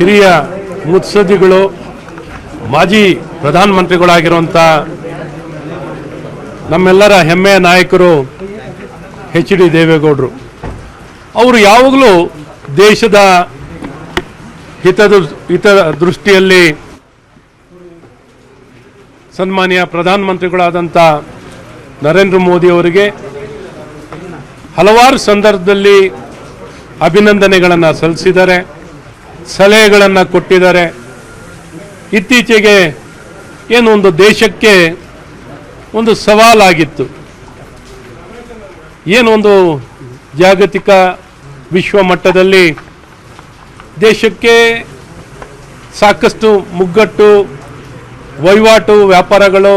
ಹಿರಿಯ ಮುತ್ಸದ್ದಿಗಳು, ಮಾಜಿ ಪ್ರಧಾನಮಂತ್ರಿಗಳಾಗಿರುವಂಥ ನಮ್ಮೆಲ್ಲರ ಹೆಮ್ಮೆಯ ನಾಯಕರು ಎಚ್ ಡಿ ದೇವೇಗೌಡರು. ಅವರು ಯಾವಾಗಲೂ ದೇಶದ ಹಿತದ ಹಿತ ದೃಷ್ಟಿಯಲ್ಲಿ ಸನ್ಮಾನ್ಯ ಪ್ರಧಾನಮಂತ್ರಿಗಳಾದಂಥ ನರೇಂದ್ರ ಮೋದಿ ಅವರಿಗೆ ಹಲವಾರು ಸಂದರ್ಭದಲ್ಲಿ ಅಭಿನಂದನೆಗಳನ್ನು ಸಲ್ಲಿಸಿದ್ದಾರೆ. ಸಲಹೆಗಳನ್ನು ಕೊಟ್ಟಿದ್ದಾರೆ. ಇತ್ತೀಚೆಗೆ ಏನು ಒಂದು ದೇಶಕ್ಕೆ ಒಂದು ಸವಾಲಾಗಿತ್ತು. ಏನೊಂದು ಜಾಗತಿಕ ವಿಶ್ವ ಮಟ್ಟದಲ್ಲಿ ದೇಶಕ್ಕೆ ಸಾಕಷ್ಟು ಮುಗ್ಗಟ್ಟು, ವಹಿವಾಟು ವ್ಯಾಪಾರಗಳು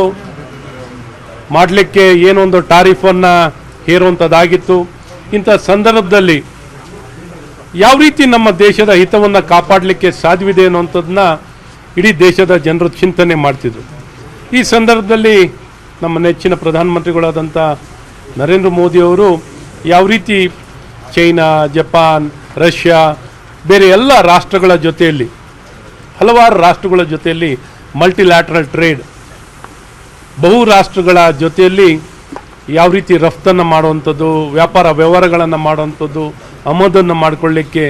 ಮಾಡಲಿಕ್ಕೆ ಏನೊಂದು ಟಾರಿಫನ್ನು ಹೇರುವಂಥದ್ದಾಗಿತ್ತು ಇಂಥ ಸಂದರ್ಭದಲ್ಲಿ ಯಾವ ರೀತಿ ನಮ್ಮ ದೇಶದ ಹಿತವನ್ನು ಕಾಪಾಡಲಿಕ್ಕೆ ಸಾಧ್ಯವಿದೆ ಅನ್ನುವಂಥದ್ದನ್ನ ಇಡೀ ದೇಶದ ಜನರು ಚಿಂತನೆ ಮಾಡ್ತಿದ್ರು. ಈ ಸಂದರ್ಭದಲ್ಲಿ ನಮ್ಮ ನೆಚ್ಚಿನ ಪ್ರಧಾನಮಂತ್ರಿಗಳಾದಂಥ ನರೇಂದ್ರ ಮೋದಿಯವರು ಯಾವ ರೀತಿ ಚೈನಾ, ಜಪಾನ್, ರಷ್ಯಾ, ಬೇರೆ ಎಲ್ಲ ರಾಷ್ಟ್ರಗಳ ಜೊತೆಯಲ್ಲಿ, ಹಲವಾರು ರಾಷ್ಟ್ರಗಳ ಜೊತೆಯಲ್ಲಿ ಮಲ್ಟಿಲ್ಯಾಟ್ರಲ್ ಟ್ರೇಡ್ ಬಹು ರಾಷ್ಟ್ರಗಳ ಜೊತೆಯಲ್ಲಿ ಯಾವ ರೀತಿ ರಫ್ತನ್ನು ಮಾಡುವಂಥದ್ದು, ವ್ಯಾಪಾರ ವ್ಯವಹಾರಗಳನ್ನು ಮಾಡುವಂಥದ್ದು ಆಮದನ್ನು ಮಾಡಿಕೊಳ್ಳಿಕ್ಕೆ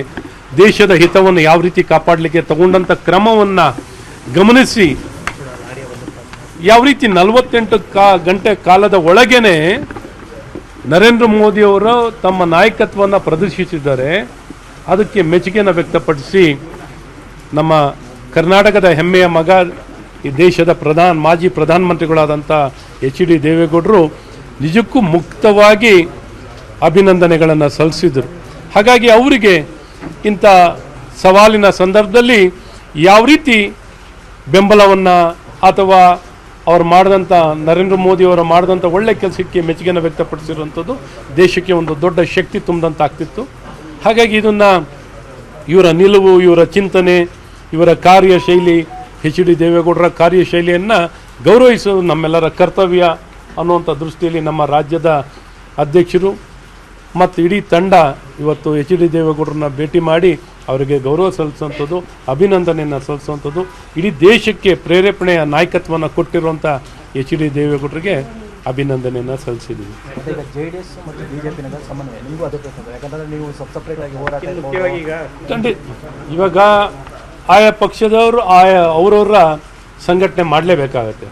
ದೇಶದ ಹಿತವನ್ನು ಯಾವ ರೀತಿ ಕಾಪಾಡಲಿಕ್ಕೆ ತಗೊಂಡಂಥ ಕ್ರಮವನ್ನು ಗಮನಿಸಿ. ಯಾವ ರೀತಿ ನಲವತ್ತೆಂಟು ಕಾ ಗಂಟೆ ಕಾಲದ ಒಳಗೇನೆ ನರೇಂದ್ರ ಮೋದಿಯವರು ತಮ್ಮ ನಾಯಕತ್ವವನ್ನು ಪ್ರದರ್ಶಿಸಿದ್ದಾರೆ. ಅದಕ್ಕೆ ಮೆಚ್ಚುಗೆಯನ್ನು ವ್ಯಕ್ತಪಡಿಸಿ ನಮ್ಮ ಕರ್ನಾಟಕದ ಹೆಮ್ಮೆಯ ಮಗ, ಈ ದೇಶದ ಪ್ರಧಾನ, ಮಾಜಿ ಪ್ರಧಾನಮಂತ್ರಿಗಳಾದಂಥ ಎಚ್ ಡಿ ದೇವೇಗೌಡರು ನಿಜಕ್ಕೂ ಮುಕ್ತವಾಗಿ ಅಭಿನಂದನೆಗಳನ್ನು ಸಲ್ಲಿಸಿದರು. ಹಾಗಾಗಿ ಅವರಿಗೆ ಇಂಥ ಸವಾಲಿನ ಸಂದರ್ಭದಲ್ಲಿ ಯಾವ ರೀತಿ ಬೆಂಬಲವನ್ನು ಅಥವಾ ಅವ್ರು ಮಾಡಿದಂಥ ನರೇಂದ್ರ ಮೋದಿಯವರು ಮಾಡಿದಂಥ ಒಳ್ಳೆ ಕೆಲಸಕ್ಕೆ ಮೆಚ್ಚುಗೆಯನ್ನು ವ್ಯಕ್ತಪಡಿಸಿರುವಂಥದ್ದು ದೇಶಕ್ಕೆ ಒಂದು ದೊಡ್ಡ ಶಕ್ತಿ ತುಂಬಿದಂತಾಗ್ತಿತ್ತು. ಹಾಗಾಗಿ ಇದನ್ನು ಇವರ ನಿಲುವು, ಇವರ ಚಿಂತನೆ, ಇವರ ಕಾರ್ಯಶೈಲಿ ಹೆಚ್ ಡಿ ದೇವೇಗೌಡರ ಕಾರ್ಯಶೈಲಿಯನ್ನು ಗೌರವಿಸೋದು ನಮ್ಮೆಲ್ಲರ ಕರ್ತವ್ಯ ಅನ್ನುವಂಥ ದೃಷ್ಟಿಯಲ್ಲಿ ನಮ್ಮ ರಾಜ್ಯದ ಅಧ್ಯಕ್ಷರು ಮತ್ತು ಇಡೀ ತಂಡ ಇವತ್ತು ಎಚ್ ಡಿ ದೇವೇಗೌಡರನ್ನ ಭೇಟಿ ಮಾಡಿ ಅವರಿಗೆ ಗೌರವ ಸಲ್ಲಿಸುವಂಥದ್ದು ಅಭಿನಂದನೆಯನ್ನು ಸಲ್ಲಿಸುವಂಥದ್ದು. ಇಡೀ ದೇಶಕ್ಕೆ ಪ್ರೇರೇಪಣೆಯ ನಾಯಕತ್ವವನ್ನು ಕೊಟ್ಟಿರುವಂಥ ಎಚ್ ಡಿ ದೇವೇಗೌಡರಿಗೆ ಅಭಿನಂದನೆಯನ್ನು ಸಲ್ಲಿಸಿದ್ದೀವಿ. ಖಂಡಿತ ಇವಾಗ ಆಯಾ ಪಕ್ಷದವರು ಆಯಾ ಅವರವರ ಸಂಘಟನೆ ಮಾಡಲೇಬೇಕಾಗತ್ತೆ.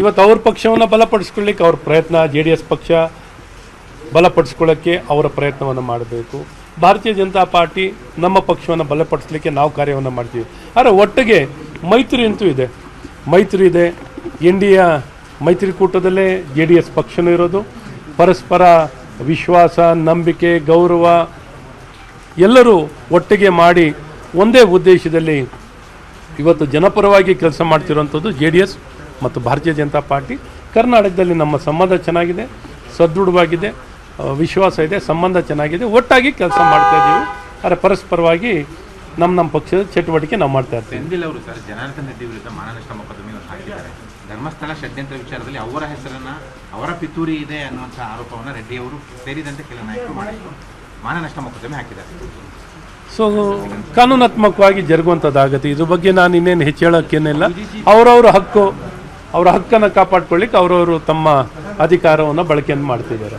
ಇವತ್ತು ಅವ್ರ ಪಕ್ಷವನ್ನು ಬಲಪಡಿಸ್ಕೊಳ್ಳಿಕ್ಕೆ ಅವ್ರ ಪ್ರಯತ್ನ ಜೆ ಡಿ ಎಸ್ ಪಕ್ಷ ಬಲಪಡಿಸ್ಕೊಳ್ಳೋಕ್ಕೆ ಅವರ ಪ್ರಯತ್ನವನ್ನು ಮಾಡಬೇಕು. ಭಾರತೀಯ ಜನತಾ ಪಾರ್ಟಿ ನಮ್ಮ ಪಕ್ಷವನ್ನು ಬಲಪಡಿಸಲಿಕ್ಕೆ ನಾವು ಕಾರ್ಯವನ್ನು ಮಾಡ್ತೀವಿ. ಆದರೆ ಒಟ್ಟಿಗೆ ಮೈತ್ರಿ ಅಂತೂ ಇದೆ. ಮೈತ್ರಿ ಇದೆ. ಇಂಡಿಯಾ ಮೈತ್ರಿಕೂಟದಲ್ಲೇ ಜೆ ಡಿ ಎಸ್ ಪಕ್ಷನೂ ಇರೋದು. ಪರಸ್ಪರ ವಿಶ್ವಾಸ, ನಂಬಿಕೆ, ಗೌರವ ಎಲ್ಲರೂ ಒಟ್ಟಿಗೆ ಮಾಡಿ ಒಂದೇ ಉದ್ದೇಶದಲ್ಲಿ ಇವತ್ತು ಜನಪರವಾಗಿ ಕೆಲಸ ಮಾಡ್ತಿರುವಂಥದ್ದು ಜೆ ಡಿ ಎಸ್ ಮತ್ತು ಭಾರತೀಯ ಜನತಾ ಪಾರ್ಟಿ. ಕರ್ನಾಟಕದಲ್ಲಿ ನಮ್ಮ ಸಂಬಂಧ ಚೆನ್ನಾಗಿದೆ. ಸದೃಢವಾಗಿದೆ. ವಿಶ್ವಾಸ ಇದೆ ಸಂಬಂಧ ಚೆನ್ನಾಗಿದೆ ಒಟ್ಟಾಗಿ ಕೆಲಸ ಮಾಡ್ತಾ ಇದ್ದೀವಿ. ಆದರೆ ಪರಸ್ಪರವಾಗಿ ನಮ್ಮ ನಮ್ಮ ಪಕ್ಷದ ಚಟುವಟಿಕೆ ನಾವು ಮಾಡ್ತಾ ಇರ್ತೀವಿ. ಅವರು ಸರ್ ಜನಾರ್ದನ್ ರೆಡ್ಡಿ ವಿರುದ್ಧ ಮಾನನಷ್ಟ ಮೊಕದ್ದಮೆಯನ್ನು ಹಾಕಿದ್ದಾರೆ. ಧರ್ಮಸ್ಥಳ ಷಡ್ಯಂತ್ರ ವಿಚಾರದಲ್ಲಿ ಅವರ ಹೆಸರನ್ನ ಅವರ ಪಿತೂರಿ ಇದೆ ಅನ್ನುವಂಥ ಆರೋಪವನ್ನು ರೆಡ್ಡಿ ಅವರು ಸೇರಿದಂತೆ ಕೆಲ ನಾಯಕರು ಮಾಡಿದರು. ಮಾನನಷ್ಟ ಮೊಕದ್ದಮೆ ಹಾಕಿದ್ದಾರೆ. ಸೊ ಕಾನೂನಾತ್ಮಕವಾಗಿ ಜರುಗುವಂಥದ್ದಾಗತ್ತೆ. ಇದ್ರ ಬಗ್ಗೆ ನಾನು ಇನ್ನೇನು ಹೆಚ್ಚು ಹೇಳೋಕ್ಕೇನಿಲ್ಲ. ಅವರವ್ರ ಹಕ್ಕು ಅವರ ಹಕ್ಕನ್ನು ಕಾಪಾಡ್ಕೊಳ್ಳಿಕ್ಕೆ ಅವರವರು ತಮ್ಮ ಅಧಿಕಾರವನ್ನು ಬಳಕೆಯನ್ನು ಮಾಡ್ತಿದ್ದಾರೆ.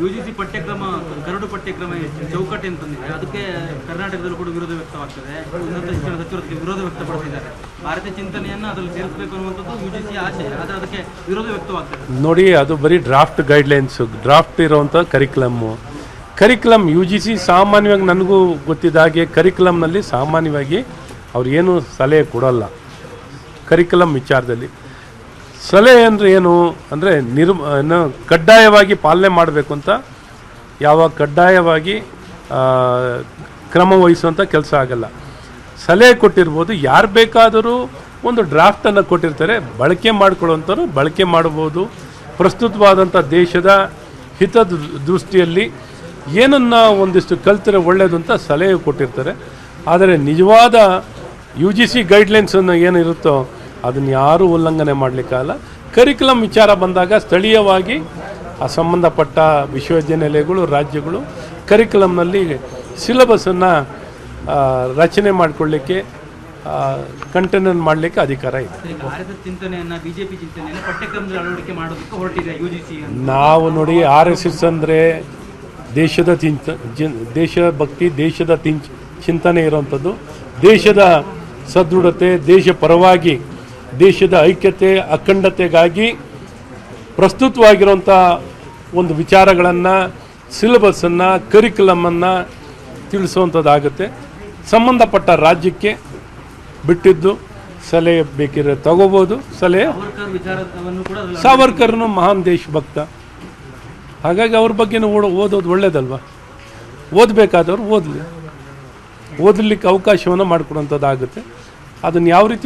ಯು ಜಿ ಸಿ ಪಠ್ಯಕ್ರಮ ಕರಡು ಪಠ್ಯಕ್ರಮ ಚೌಕಟ್ಟು ಅಂತಂದಿದೆ ಅದಕ್ಕೆ ಕರ್ನಾಟಕದಲ್ಲೂ ಕೂಡ ವಿರೋಧ ವ್ಯಕ್ತವಾಗ್ತದೆ. ಉನ್ನತ ಶಿಕ್ಷಣ ಸಚಿವರು ಅದಕ್ಕೆ ವಿರೋಧ ವ್ಯಕ್ತಪಡಿಸಿದ್ದಾರೆ. ಭಾರತೀಯ ಚಿಂತನೆಯನ್ನು ಅದರಲ್ಲಿ ಸೇರಿಸಬೇಕು ಅನ್ನುವಂಥದ್ದು ಯು ಜಿ ಸಿ ಆಶೆ ಆದರೆ ಅದಕ್ಕೆ ವಿರೋಧ ವ್ಯಕ್ತವಾಗ್ತದೆ. ನೋಡಿ ಅದು ಬರೀ ಡ್ರಾಫ್ಟ್ ಗೈಡ್ಲೈನ್ಸ್ ಡ್ರಾಫ್ಟ್ ಇರುವಂಥ curriculum curriculum U G C ಸಾಮಾನ್ಯವಾಗಿ ನನಗೂ ಗೊತ್ತಿದ್ದ ಹಾಗೆ ಕರಿಕ್ಲಮ್ನಲ್ಲಿ ಸಾಮಾನ್ಯವಾಗಿ ಅವ್ರು ಏನು ಸಲಹೆ ಕೊಡೋಲ್ಲ. ಕರಿಕ್ಯುಲಮ್ ವಿಚಾರದಲ್ಲಿ. ಸಲಹೆ ಅಂದರೆ ಏನು? ಅಂದರೆ ನಿರ್ಮ ಕಡ್ಡಾಯವಾಗಿ ಪಾಲನೆ ಮಾಡಬೇಕು ಅಂತ, ಯಾವ ಕಡ್ಡಾಯವಾಗಿ ಕ್ರಮ ವಹಿಸುವಂಥ ಕೆಲಸ ಆಗಲ್ಲ. ಸಲಹೆ ಕೊಟ್ಟಿರ್ಬೋದು, ಯಾರು ಬೇಕಾದರೂ ಒಂದು ಡ್ರಾಫ್ಟನ್ನು ಕೊಟ್ಟಿರ್ತಾರೆ, ಬಳಕೆ ಮಾಡಿಕೊಳ್ಳುವಂಥವ್ರು ಬಳಕೆ ಮಾಡ್ಬೋದು. ಪ್ರಸ್ತುತವಾದಂಥ ದೇಶದ ಹಿತದ ದೃಷ್ಟಿಯಲ್ಲಿ ಏನನ್ನ ಒಂದಿಷ್ಟು ಕಲ್ತರೆ ಒಳ್ಳೆಯದು ಅಂತ ಸಲಹೆ ಕೊಟ್ಟಿರ್ತಾರೆ. ಆದರೆ ನಿಜವಾದ ಯು ಜಿ ಸಿ ಗೈಡ್ಲೈನ್ಸನ್ನು ಏನಿರುತ್ತೋ ಅದನ್ನು ಯಾರೂ ಉಲ್ಲಂಘನೆ ಮಾಡಲಿಕ್ಕಾಗಲ್ಲ ಕರಿಕುಲಮ್ ವಿಚಾರ ಬಂದಾಗ ಸ್ಥಳೀಯವಾಗಿ ಆ ಸಂಬಂಧಪಟ್ಟ ವಿಶ್ವವಿದ್ಯಾನಿಲಯಗಳು ರಾಜ್ಯಗಳು ಕರಿಕ್ಯುಲಮ್ನಲ್ಲಿ ಸಿಲೆಬಸನ್ನು ರಚನೆ ಮಾಡಿಕೊಳ್ಳಿಕ್ಕೆ ಕಂಟೆಂಟ್ ಮಾಡಲಿಕ್ಕೆ ಅಧಿಕಾರ ಇದೆ. ನಾವು ನೋಡಿ ಆರ್ ಎಸ್ ಎಸ್ ಅಂದರೆ ದೇಶದ ಚಿಂತ ದೇಶದ ದೇಶಭಕ್ತಿ ದೇಶದ ಚಿಂತನೆ ಇರುವಂಥದ್ದು. ದೇಶದ ಸದೃಢತೆ ದೇಶ ಪರವಾಗಿ ದೇಶದ ಐಕ್ಯತೆ ಅಖಂಡತೆಗಾಗಿ ಪ್ರಸ್ತುತವಾಗಿರುವಂಥ ಒಂದು ವಿಚಾರಗಳನ್ನು ಸಿಲೆಬಸ್ಸನ್ನು ಕರಿಕ್ಯುಲಮನ್ನು ತಿಳಿಸುವಂಥದ್ದಾಗುತ್ತೆ ಸಂಬಂಧಪಟ್ಟ ರಾಜ್ಯಕ್ಕೆ ಬಿಟ್ಟಿದ್ದು ಸಲಹೆ ಬೇಕಿದ್ರೆ ತಗೋಬೋದು. ಸಲಹೆ ಸಾವರ್ಕರ್ನು ಮಹಾನ್ ದೇಶಭಕ್ತ. ಹಾಗಾಗಿ ಅವ್ರ ಬಗ್ಗೆನೂ ಓಡ ಓದೋದು ಒಳ್ಳೇದಲ್ವ? ಓದಬೇಕಾದವ್ರು ಓದಲಿ. ಓದಲಿಕ್ಕೆ ಅವಕಾಶವನ್ನು ಮಾಡಿಕೊಡುವಂಥದ್ದಾಗುತ್ತೆ ಅದನ್ನು ಯಾವ ರೀತಿ